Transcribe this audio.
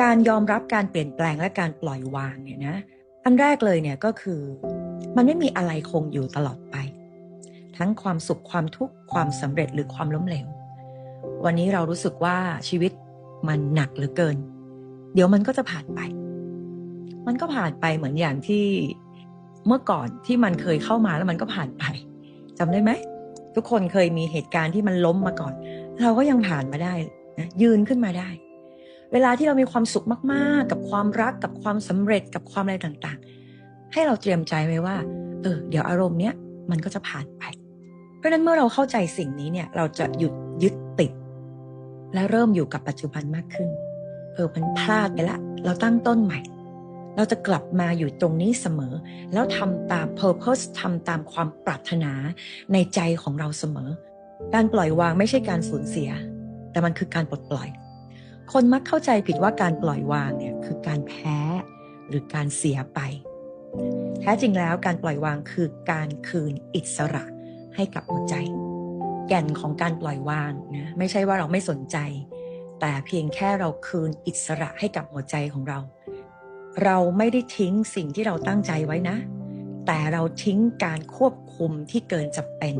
การยอมรับการเปลี่ยนแปลงและการปล่อยวางเนี่ยนะอันแรกเลยเนี่ยก็คือ มันไม่มีอะไรคงอยู่ตลอดไป ทั้งความสุขความทุกข์ความสำเร็จหรือความล้มเหลว วันนี้เรารู้สึกว่าชีวิตมันหนักเหลือเกิน เดี๋ยวมันก็จะผ่านไป มันก็ผ่านไปเหมือนอย่างที่เมื่อก่อนที่มันเคยเข้ามาแล้วมันก็ผ่านไปจำได้ไหมทุกคนเคยมีเหตุการณ์ที่มันล้มมาก่อน เราก็ยังผ่านมาได้นะยืนขึ้นมาได้ เวลาที่เรามีความสุขมากๆ กับความรักกับความสำเร็จกับความอะไรต่างๆ ให้เราเตรียมใจไว้ว่า เออ เดี๋ยวอารมณ์เนี้ยมันก็จะผ่านไป เพราะฉะนั้นเมื่อเราเข้าใจสิ่งนี้เนี่ย เราจะหยุดยึดติด และเริ่มอยู่กับปัจจุบันมากขึ้น เออมันพลาดไปละ เราตั้งต้นใหม่ เราจะกลับมาอยู่ตรงนี้เสมอ แล้วทำตาม purpose ทำตามความปรารถนาในใจของเราเสมอ การปล่อยวางไม่ใช่การสูญเสีย แต่มันคือการปลดปล่อย คนมักเข้าใจผิดว่าการปล่อยวางเนี่ยคือการแพ้หรือการเสียไป แท้จริงแล้วการปล่อยวางคือการคืนอิสระให้กับหัวใจ แก่นของการปล่อยวางนะไม่ใช่ว่าเราไม่สนใจ แต่เพียงแค่เราคืนอิสระให้กับหัวใจของเรา เราไม่ได้ทิ้งสิ่งที่เราตั้งใจไว้นะ แต่เราทิ้งการควบคุมที่เกินจะเป็น